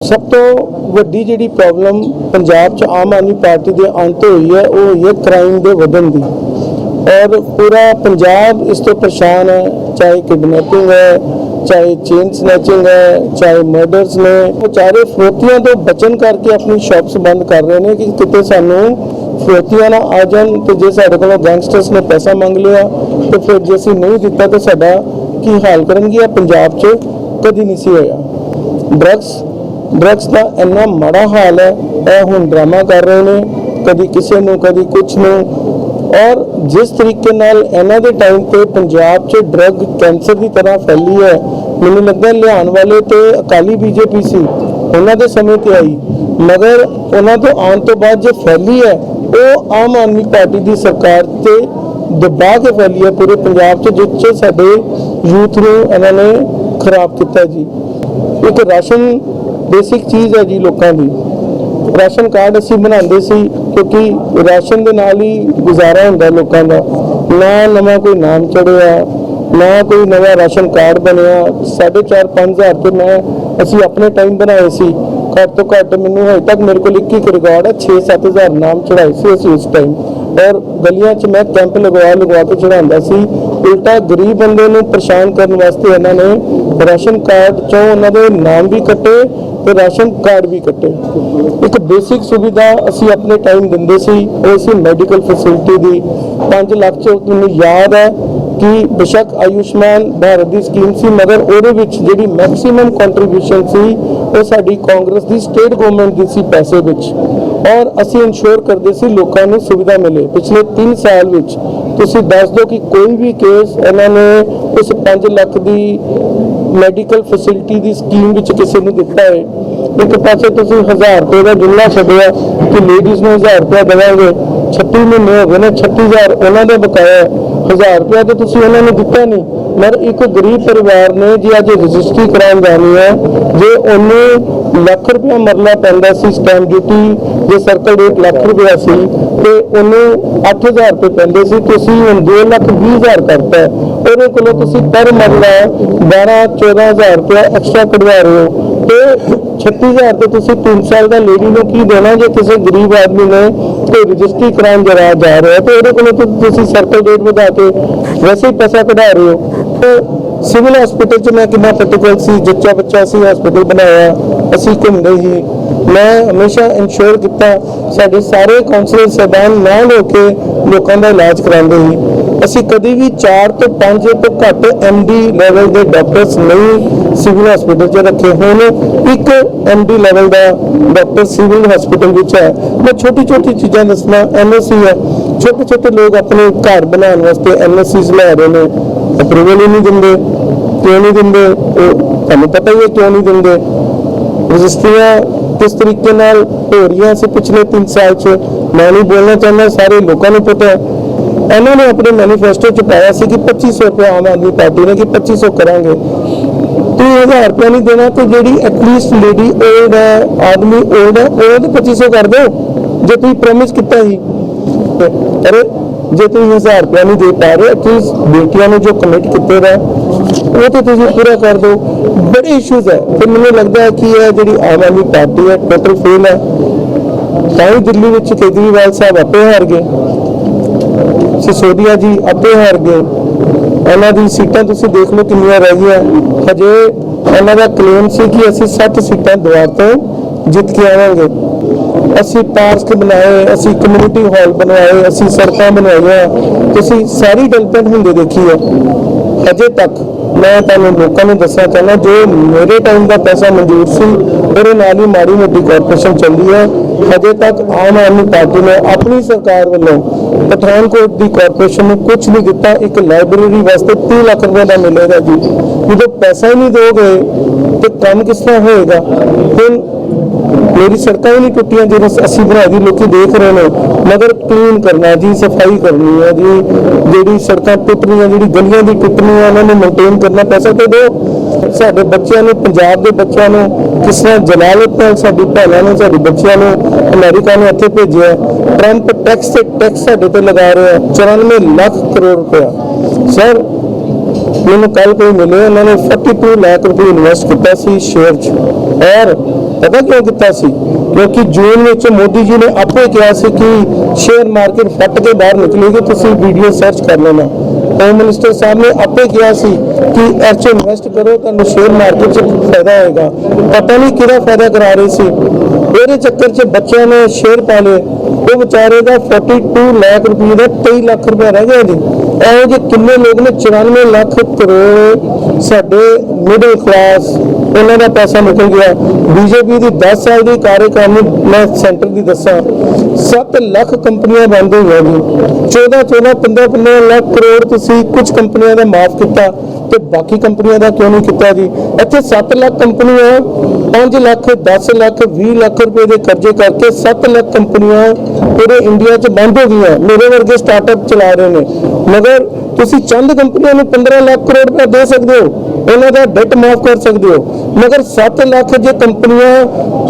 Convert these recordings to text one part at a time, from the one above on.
ਸਭ ਤੋਂ ਵੱਡੀ ਜਿਹੜੀ ਪ੍ਰੋਬਲਮ ਪੰਜਾਬ 'ਚ ਆਮ ਆਦਮੀ ਪਾਰਟੀ ਦੇ ਆਉਣ ਹੋਈ ਹੈ, ਉਹ ਹੋਈ ਹੈ ਕ੍ਰਾਈਮ ਦੇ ਵਧਣ ਦੀ। ਔਰ ਪੂਰਾ ਪੰਜਾਬ ਇਸ ਤੋਂ ਪਰੇਸ਼ਾਨ ਹੈ, ਚਾਹੇ ਕਿਡਨੈਪਿੰਗ ਹੈ, ਚਾਹੇ ਚੇਨ ਸਨੈਚਿੰਗ ਹੈ, ਚਾਹੇ ਮਰਡਰਸ ਨੇ। ਉਹ ਚਾਰੇ ਫਰੋਤੀਆਂ ਤੋਂ ਬਚਣ ਕਰਕੇ ਆਪਣੀ ਸ਼ਾਪਸ ਬੰਦ ਕਰ ਰਹੇ ਨੇ ਕਿ ਕਿਤੇ ਸਾਨੂੰ ਫਰੋਤੀਆਂ ਨਾ ਆ ਜਾਣ ਤੇ ਜੇ ਸਾਡੇ ਕੋਲੋਂ ਗੈਂਗਸਟਰਸ ਨੇ ਪੈਸਾ ਮੰਗ ਲਿਆ, ਤੇ ਫਿਰ ਜੇ ਅਸੀਂ ਨਹੀਂ ਦਿੱਤਾ ਤਾਂ ਸਾਡਾ ਕੀ ਹਾਲ ਕਰਨਗੇ ਪੰਜਾਬ 'ਚ ਕਦੀ ਨਹੀਂ ਸੀ ਹੋਇਆ। ਡਰੱਗਸ ਡਰੱਗਸ ਦਾ ਇੰਨਾ ਮਾੜਾ ਹਾਲ ਹੈ, ਇਹ ਹੁਣ ਡਰਾਮਾ ਕਰ ਰਹੇ ਨੇ, ਕਦੀ ਕਿਸੇ ਨੂੰ, ਕਦੀ ਕੁਝ ਨੂੰ। ਔਰ ਜਿਸ ਤਰੀਕੇ ਨਾਲ ਇਹਨਾਂ ਦੇ ਟਾਈਮ ਤੇ ਪੰਜਾਬ 'ਚ ਡਰੱਗ ਕੈਂਸਰ ਦੀ ਤਰ੍ਹਾਂ ਫੈਲੀ ਹੈ, ਮੈਨੂੰ ਲੱਗਦਾ ਲਿਆਉਣ ਵਾਲੇ ਤੇ ਅਕਾਲੀ ਬੀਜੇਪੀ ਸੀ, ਉਹਨਾਂ ਦੇ ਸਮੇਂ ਤੇ ਆਈ। ਮਗਰ ਉਹਨਾਂ ਤੋਂ ਆਉਣ ਤੋਂ ਬਾਅਦ ਜੇ ਫੈਲੀ ਹੈ, ਉਹ ਆਮ ਆਦਮੀ ਪਾਰਟੀ ਦੀ ਸਰਕਾਰ ਤੇ ਦਬਾ ਕੇ ਫੈਲੀ ਹੈ, ਪੂਰੇ ਪੰਜਾਬ 'ਚ, ਜਿਸ 'ਚ ਸਾਡੇ ਯੂਥ ਨੂੰ ਇਹਨਾਂ ਨੇ ਖਰਾਬ ਕੀਤਾ ਜੀ। ਇੱਕ ਰਾਸ਼ਨ ਬੇਸਿਕ ਚੀਜ਼ ਹੈ ਜੀ ਲੋਕਾਂ ਦੀ। ਰਾਸ਼ਨ ਕਾਰਡ ਅਸੀਂ ਬਣਾਉਂਦੇ ਸੀ ਕਿਉਂਕਿ ਰਾਸ਼ਨ ਦੇ ਨਾਲ ਹੀ ਗੁਜ਼ਾਰਾ ਹੁੰਦਾ ਲੋਕਾਂ ਦਾ। ਨਾ ਨਵਾਂ ਕੋਈ ਨਾਮ ਚੜਿਆ, ਨਾ ਕੋਈ ਨਵਾਂ ਰਾਸ਼ਨ ਕਾਰਡ ਬਣਿਆ। 4.5 5000 ਤੇ ਮੈਂ, ਅਸੀਂ ਆਪਣੇ ਟਾਈਮ ਬਣਾਏ ਸੀ। ਘੱਟ ਤੋਂ ਘੱਟ ਮੈਨੂੰ ਹਜੇ ਤੱਕ ਮੇਰੇ ਕੋਲ 21 ਰਿਕਾਰਡ ਹੈ 6-7000 ਨਾਮ ਚੜਾਏ ਸੀ ਅਸੀਂ ਉਸ ਟਾਈਮ ਔਰ ਗਲੀਆਂ 'ਚ ਮੈਂ ਕੈਂਪ ਲਗਵਾ ਲਗਵਾ ਕੇ ਚੜਾਉਂਦਾ ਸੀ। ਉਲਟਾ ਗਰੀਬ ਬੰਦੇ ਨੂੰ ਪਰੇਸ਼ਾਨ ਕਰਨ ਵਾਸਤੇ ਇਹਨਾਂ ਨੇ ਰਾਸ਼ਨ ਕਾਰਡ 'ਚੋਂ ਉਹਨਾਂ ਦੇ ਨਾਮ ਵੀ ਕੱਟੇ ਤੇ ਰਾਸ਼ਨ ਕਾਰਡ ਵੀ ਕੱਟੇ। ਇੱਕ ਬੇਸਿਕ ਸੁਵਿਧਾ ਅਸੀਂ ਆਪਣੇ ਟਾਈਮ ਦਿੰਦੇ ਸੀ, ਉਹ ਸੀ ਮੈਡੀਕਲ ਫੈਸਿਲਿਟੀ ਦੀ। 5 ਲੱਖ 'ਚ ਤੁਹਾਨੂੰ ਯਾਦ ਹੈ ਕਿ ਬਿਸ਼ੱਕ ਆਯੁਸ਼ਮਾਨ ਭਾਰਤ ਦੀ ਸਕੀਮ ਸੀ, ਮਗਰ ਉਹਦੇ ਵਿੱਚ ਜਿਹੜੀ ਮੈਕਸਿਮਮ ਕੰਟਰੀਬਿਊਸ਼ਨ ਸੀ, ਉਹ ਸਾਡੀ ਕਾਂਗਰਸ ਦੀ ਸਟੇਟ ਗਵਰਨਮੈਂਟ ਦੀ ਸੀ ਪੈਸੇ ਵਿੱਚ। ਔਰ ਅਸੀਂ ਇਨਸ਼ੋਰ ਕਰਦੇ ਸੀ ਲੋਕਾਂ ਨੂੰ ਸੁਵਿਧਾ ਮਿਲੇ। ਪਿਛਲੇ 3 ਸਾਲ ਵਿੱਚ ਤੁਸੀਂ ਦੱਸ ਦਿਓ ਕਿ ਕੋਈ ਵੀ ਕੇਸ ਇਹਨਾਂ ਨੇ ਉਸ 5 ਲੱਖ ਦੀ ਮੈਡੀਕਲ ਫੈਸਿਲਿਟੀ ਦੀ ਸਕੀਮ ਵਿੱਚ ਕਿਸੇ ਨੂੰ ਦਿੱਤਾ ਹੈ। ਇੱਕ ਪਾਸੇ ਤੁਸੀਂ 1000 ਰੁਪਏ ਦਾ ਜੁਮਲਾ ਛੱਡਿਆ ਕਿ ਲੇਡੀਜ਼ ਨੂੰ 1000 ਰੁਪਏ ਦੇਵਾਂਗੇ 36 ਮਹੀਨੇ ਹੋ ਗਏ ਨੇ 36000 ਉਹਨਾਂ ਦਾ ਬਕਾਇਆ 1000 ਰੁਪਏ ਤੇ ਤੁਸੀਂ ਉਹਨਾਂ ਨੂੰ ਦਿੱਤਾ ਨਹੀਂ। ਮਰ ਇੱਕ ਗਰੀਬ ਪਰਿਵਾਰ ਨੇ ਜੇ ਅੱਜ ਰਜਿਸਟਰੀ ਕਰਾਉਣ ਜਾਣੀ ਹੈ, ਜੇ ਉਹਨੂੰ ਲੱਖ ਰੁਪਏ ਮਰਲਾ ਪੈਂਦਾ ਸੀ ਸਟੈਂਪ ਡਿਊਟੀ ਜੇ ਸਰਕਲ ਰੇਟ ਲੱਖ ਰੁਪਏ ਸੀ, ਤੇ ਉਹਨੂੰ 8000 ਰੁਪਏ ਪੈਂਦੇ ਸੀ ਤੁਸੀਂ ਹੁਣ 2 ਲੱਖ 20000 ਕਰਤਾ। ਉਹਦੇ ਕੋਲੋਂ ਤੁਸੀਂ ਪਰ ਮਰਲਾ 12 14000 ਰੁਪਏ ਐਕਸਟਰਾ ਕਢਵਾ ਰਹੇ ਹੋ। ਤੇ 36000 ਤੇ ਤੁਸੀਂ 3 ਸਾਲ ਦਾ ਲੇਡੀ ਨੂੰ ਕੀ ਦੇਣਾ ਜੇ ਕਿਸੇ ਗਰੀਬ ਆਦਮੀ ਨੇ ਕੋਈ ਰਜਿਸਟਰੀ ਕਰਾਉਣ ਜਰਾ ਜਾ ਰਿਹਾ ਤੇ ਉਹਦੇ ਕੋਲੋਂ ਤੁਸੀਂ ਸਰਕਲ ਰੇਟ ਵਧਾ ਕੇ ਵੈਸੇ ਹੀ ਪੈਸਾ ਕਢਾ ਰਹੇ ਹੋ। ਤੇ ਸਿਵਲ ਹਸਪੀਟਲ 'ਚ ਮੈਂ ਕਿੰਨਾ ਪ੍ਰੈਕਟੀਕਲ ਸੀ, ਜੱਚਾ ਬੱਚਾ ਸੀ ਹਸਪੀਟਲ ਬਣਾਇਆ, ਅਸੀਂ ਘੁੰਮਦੇ ਸੀ। ਮੈਂ ਹਮੇਸ਼ਾ ਇਨਸ਼ੋਰ ਕੀਤਾ, ਸਾਡੇ ਸਾਰੇ ਕਾਉਂਸਲਰ ਸਹਿਬਾਨ ਨਾਲ ਹੋ ਕੇ ਲੋਕਾਂ ਦਾ ਇਲਾਜ ਕਰਾਉਂਦੇ ਸੀ। ਅਸੀਂ ਕਦੀ ਵੀ 4 ਤੋਂ 5 ਤੋਂ ਘੱਟ ਐਮਡੀ ਲੈਵਲ ਦੇ ਡਾਕਟਰਸ ਨਹੀਂ ਸਿਵਲ ਹਸਪੀਟਲ 'ਚ ਰੱਖੇ ਹੋਣ ਇੱਕ ਐਮਡੀ ਲੈਵਲ ਦਾ ਡਾਕਟਰ ਸਿਵਲ ਹਸਪੀਟਲ ਵਿੱਚ ਹੈ। ਮੈਂ ਛੋਟੀ ਛੋਟੀ ਚੀਜ਼ਾਂ ਦੱਸਣਾ ਐਨਓਸੀ ਹੈ। ਛੋਟੇ ਛੋਟੇ ਲੋਕ ਆਪਣੇ ਘਰ ਬਣਾਉਣ ਵਾਸਤੇ ਐਨਓਸੀਜ਼ ਲੈ ਰਹੇ ਨੇ। ਅਪਰੂਵਲ ਹੀ ਨਹੀਂ ਦਿੰਦੇ। ਕਿਉਂ ਨਹੀਂ ਦਿੰਦੇ? ਉਹ ਤੁਹਾਨੂੰ ਪਤਾ ਹੀ ਹੈ ਕਿਉਂ ਨਹੀਂ ਦਿੰਦੇ। ਰਜਿਸਟਰੀਆਂ ਕਿਸ ਤਰੀਕੇ ਨਾਲ ਹੋ ਰਹੀਆਂ ਸੀ ਪਿਛਲੇ 3 ਸਾਲ 'ਚ? ਮੈਂ ਨਹੀਂ ਬੋਲਣਾ ਚਾਹੁੰਦਾ, ਸਾਰੇ ਲੋਕਾਂ ਨੂੰ ਪਤਾ ਹੈ। ਇਹਨਾਂ ਨੇ ਆਪਣੇ ਮੈਨੀਫੈਸਟੋ 'ਚ ਪਾਇਆ ਸੀ ਕਿ 2500 ਰੁਪਏ ਆਮ ਆਦਮੀ ਪਾਰਟੀ ਨੇ ਕਿ 2500 ਕਰਾਂਗੇ। 3000 ਰੁਪਏ ਨਹੀਂ ਦੇਣਾ ਤੇ ਜਿਹੜੀ ਐਟਲੀਸਟ ਲੇਡੀ ਓਲਡ ਹੈ, ਆਦਮੀ ਓਲਡ ਹੈ, ਉਹ 2500 ਕਰ ਦਿਓ, ਜੇ ਤੁਸੀਂ ਪ੍ਰੋਮਿਸ ਕੀਤਾ ਸੀ। ਅਰੇ, ਜੇ ਤੁਸੀਂ 1000 ਰੁਪਏ ਨਹੀਂ ਦੇ ਪਾ ਰਹੇ ਐਟਲੀਸਟ ਬੇਟੀਆਂ ਨੂੰ ਜੋ ਕਮਿਟ ਕੀਤੇ ਦਾ, ਉਹ ਤੇ ਤੁਸੀਂ ਪੂਰਾ ਕਰ ਦਿਓ। ਬੜੇ ਇਸ਼ੂਜ਼ ਹੈ। ਤੇ ਮੈਨੂੰ ਲੱਗਦਾ ਹੈ ਕਿ ਇਹ ਜਿਹੜੀ ਆਮ ਆਦਮੀ ਪਾਰਟੀ ਹੈ ਟੋਟਲ ਫੇਲ ਹੈ। ਤਾਂ ਹੀ ਦਿੱਲੀ ਵਿੱਚ ਕੇਜਰੀਵਾਲ ਸਾਹਿਬ ਆਪੇ ਹਾਰ ਗਏ। ਸਿਸੋਦੀਆ ਜੀ ਆਪੇ ਹਾਰ ਗਏ। ਇਹਨਾਂ ਦੀ ਸੀਟਾਂ ਤੁਸੀਂ ਦੇਖ ਲਓ ਕਿੰਨੀਆਂ ਰਹਿ ਗਈਆਂ। ਹਜੇ ਇਹਨਾਂ ਦਾ ਕਲੇਮ ਸੀ ਕਿ ਅਸੀਂ 60 ਸੀਟਾਂ ਦੁਆਰ ਤੋਂ ਜਿੱਤ ਕੇ ਆਵਾਂਗੇ। ਅਸੀਂ ਪਾਰਕ ਬਣਾਏ, ਅਸੀਂ ਕਮਿਊਨਿਟੀ ਹਾਲ ਬਣਵਾਏ, ਅਸੀਂ ਸੜਕਾਂ ਬਣਵਾਈਆਂ। ਤੁਸੀਂ ਸਾਰੀ ਡਿਵੈਲਪਮੈਂਟ ਹੁੰਦੇ ਦੇਖੀ ਹੈ ਅਜੇ ਤੱਕ ਮੈਂ ਤੁਹਾਨੂੰ ਲੋਕਾਂ ਨੂੰ ਦੱਸਣਾ ਚਾਹੁੰਦਾ, ਜੋ ਮੇਰੇ ਟਾਈਮ ਦਾ ਪੈਸਾ ਮਨਜ਼ੂਰ ਸੀ, ਉਹਦੇ ਨਾਲ ਹੀ ਮਾੜੀ ਮੋਟੀ ਕਾਰਪੋਰੇਸ਼ਨ ਚੱਲਦੀ ਹੈ ਅਜੇ ਤੱਕ ਆਮ ਆਦਮੀ ਪਾਰਟੀ ਨੇ ਆਪਣੀ ਸਰਕਾਰ ਵੱਲੋਂ ਪਠਾਨਕੋਟ ਦੀ ਕਾਰਪੋਰੇਸ਼ਨ ਨੂੰ ਕੁਝ ਨਹੀਂ ਦਿੱਤਾ, ਇੱਕ ਲਾਇਬ੍ਰੇਰੀ ਵਾਸਤੇ 30 ਲੱਖ ਰੁਪਏ ਦਾ ਮਿਲੇਗਾ ਜੀ। ਜਦੋਂ ਪੈਸਾ ਹੀ ਨਹੀਂ ਦੋਗੇ ਤੇ ਕੰਮ ਕਿਸ ਤਰ੍ਹਾਂ ਹੋਏਗਾ? ਹੁਣ ਮੇਰੀ ਸੜਕਾਂ ਹੀ ਨਹੀਂ ਟੁੱਟੀਆਂ ਜਿਹੜੇ ਅਸੀਂ ਬਣਾਈ ਦੀ ਲੋਕੀ ਦੇਖ ਰਹੇ ਨੇ। ਮਗਰ ਕਲੀਨ ਕਰਨਾ ਜੀ, ਸਫ਼ਾਈ ਕਰਨੀ ਹੈ ਜੀ, ਜਿਹੜੀ ਸੜਕਾਂ ਟੁੱਟ ਜਿਹੜੀ ਗਲੀਆਂ ਦੀ ਟੁੱਟਣੀਆਂ, ਉਹਨਾਂ ਨੂੰ ਮੇਨਟੇਨ ਕਰਨਾ ਪੈਸਾ ਤੇ ਦਿਓ। ਸਾਡੇ ਬੱਚਿਆਂ ਨੂੰ, ਪੰਜਾਬ ਦੇ ਬੱਚਿਆਂ ਨੂੰ ਕਿਸ ਤਰ੍ਹਾਂ ਜਲਾਲਤ ਨਾਲ ਸਾਡੀ ਭੈਣਾਂ ਨੇ, ਸਾਡੇ ਬੱਚਿਆਂ ਨੂੰ ਅਮਰੀਕਾ ਨੇ ਇੱਥੇ ਭੇਜਿਆ। ਟਰੰਪ ਟੈਕਸ ਤੇ ਟੈਕਸ ਸਾਡੇ ਤੇ ਲਗਾ ਰਿਹਾ। ਹੈ 94 ਲੱਖ ਕਰੋੜ ਰੁਪਇਆ। ਸਰ ਮੈਨੂੰ ਕੱਲ ਕੋਈ ਮਿਲੇ ਉਹਨਾਂ ਨੇ 42 ਲੱਖ ਰੁਪਏ ਇਨਵੈਸਟ ਕੀਤਾ ਸੀ ਸ਼ੇਅਰ 'ਚ। ਔਰ ਪਤਾ ਕਿਉਂ ਕੀਤਾ ਸੀ? ਕਿਉਂਕਿ ਜੂਨ ਵਿੱਚ ਮੋਦੀ ਜੀ ਨੇ ਆਪੇ ਕਿਹਾ ਸੀ ਕਿ ਸ਼ੇਅਰ ਮਾਰਕੀਟ ਫਟ ਕੇ ਬਾਹਰ ਨਿਕਲੇਗੀ, ਤੁਸੀਂ ਵੀਡੀਓ ਸਰਚ ਕਰ ਲੈਣਾ। ਹੋਮ ਮਿਨਿਸਟਰ ਸਾਹਿਬ ਨੇ ਆਪੇ ਕਿਹਾ ਸੀ ਕਿ ਇਹ ਇਨਵੈਸਟ ਕਰੋ, ਤੁਹਾਨੂੰ ਸ਼ੇਅਰ ਮਾਰਕੀਟ 'ਚ ਫਾਇਦਾ ਹੋਏਗਾ। ਪਤਾ ਨਹੀਂ ਕਿਹਦਾ ਫਾਇਦਾ ਕਰਾ ਰਹੇ ਸੀ। ਉਹਦੇ ਚੱਕਰ 'ਚ ਬੱਚਿਆਂ ਨੇ ਸ਼ੇਅਰ ਪਾ ਲਏ। ਉਹ ਵਿਚਾਰੇ ਦਾ 42 ਲੱਖ ਰੁਪਏ ਦਾ 23 ਲੱਖ ਰੁਪਏ ਰਹਿ ਗਿਆ ਜੀ। ਇਹੋ ਜਿਹੇ ਕਿੰਨੇ ਲੋਕ ਨੇ 94 ਲੱਖ ਕਰੋੜ ਸਾਡੇ ਮਿਡਲ ਕਲਾਸ ਉਹਨਾਂ ਦਾ ਪੈਸਾ ਨਿਕਲ ਗਿਆ। ਬੀਜੇਪੀ ਦੀ 10 ਸਾਲ ਦੀ ਕਾਰਜਕਾਰਨੀ ਮੈਂ ਸੈਂਟਰ ਦੀ ਦੱਸਾਂ 7 ਲੱਖ ਕੰਪਨੀਆਂ ਬੰਦ ਹੋਈਆਂ ਜੀ। 14 14 15 15 ਲੱਖ ਕਰੋੜ ਤੁਸੀਂ ਕੁਝ ਕੰਪਨੀਆਂ ਦਾ ਮਾਫ ਕੀਤਾ ਤੇ ਬਾਕੀ ਕੰਪਨੀਆਂ ਦਾ ਕਿਉਂ ਨਹੀਂ ਕੀਤਾ ਜੀ? ਇੱਥੇ 7 ਲੱਖ ਕੰਪਨੀਆਂ 5 ਲੱਖ 10 ਲੱਖ 20 ਲੱਖ ਰੁਪਏ ਦੇ ਕਰਜ਼ੇ ਕਰਕੇ 7 ਲੱਖ ਕੰਪਨੀਆਂ ਪੂਰੇ ਇੰਡੀਆ 'ਚ ਬੰਦ ਹੋ ਗਈਆਂ। ਮੇਰੇ ਵਰਗੇ ਸਟਾਰਟਅਪ ਚਲਾ ਰਹੇ ਨੇ। ਮਗਰ ਤੁਸੀਂ ਚੰਦ ਕੰਪਨੀਆਂ ਨੂੰ 15 ਲੱਖ ਕਰੋੜ ਰੁਪਏ ਦੇ ਸਕਦੇ ਹੋ, ਉਹਨਾਂ ਦਾ ਡੈਟ ਮਾਫ ਕਰ ਸਕਦੇ ਹੋ। ਮਗਰ 7 ਲੱਖ ਜੇ ਕੰਪਨੀਆਂ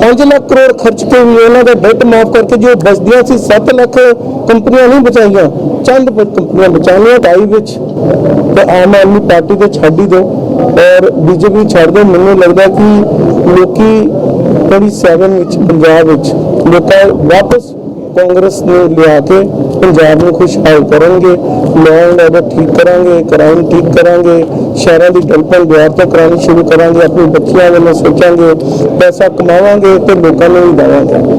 5 ਲੱਖ ਕਰੋੜ ਖਰਚ ਕੇ ਵੀ ਉਹਨਾਂ ਦਾ ਡੈਟ ਮਾਫ ਕਰਕੇ ਜੋ ਬਚਦੀਆਂ ਸੀ 7 ਲੱਖ ਕੰਪਨੀਆਂ ਨਹੀਂ ਬਚਾਈਆਂ, ਚੰਦ ਕੰਪਨੀਆਂ ਬਚਾਈਆਂ ਢਾਈ ਵਿੱਚ। ਤੇ ਆਮ ਆਦਮੀ ਪਾਰਟੀ ਦੇ ਛੱਡ ਹੀ ਦਿਓ ਔਰ ਬੀਜੇਪੀ ਛੱਡ ਦਿਓ ਮੈਨੂੰ ਲੱਗਦਾ ਕਿ ਲੋਕੀ 27 ਵਿੱਚ, ਪੰਜਾਬ ਵਿੱਚ ਲੋਕਾਂ ਵਾਪਸ ਕਾਂਗਰਸ ਨੂੰ ਲਿਆ ਕੇ ਪੰਜਾਬ ਨੂੰ ਖੁਸ਼ਹਾਲ ਕਰਨਗੇ ਲੈਂਡ ਆਰਡਰ ਠੀਕ ਕਰਾਂਗੇ, ਕ੍ਰਾਈਮ ਠੀਕ ਕਰਾਂਗੇ, ਸ਼ਹਿਰਾਂ ਦੀ ਡਿਵੈਲਪਮੈਂਟ ਦੁਆਰ ਤੋਂ ਕਰਾਉਣੀ ਸ਼ੁਰੂ ਕਰਾਂਗੇ, ਆਪਣੀ ਬੱਚਿਆਂ ਵੱਲੋਂ ਸੋਚਾਂਗੇ, ਪੈਸਾ ਕਮਾਵਾਂਗੇ ਤੇ ਲੋਕਾਂ ਨੂੰ ਵੀ ਦੇਵਾਂਗੇ।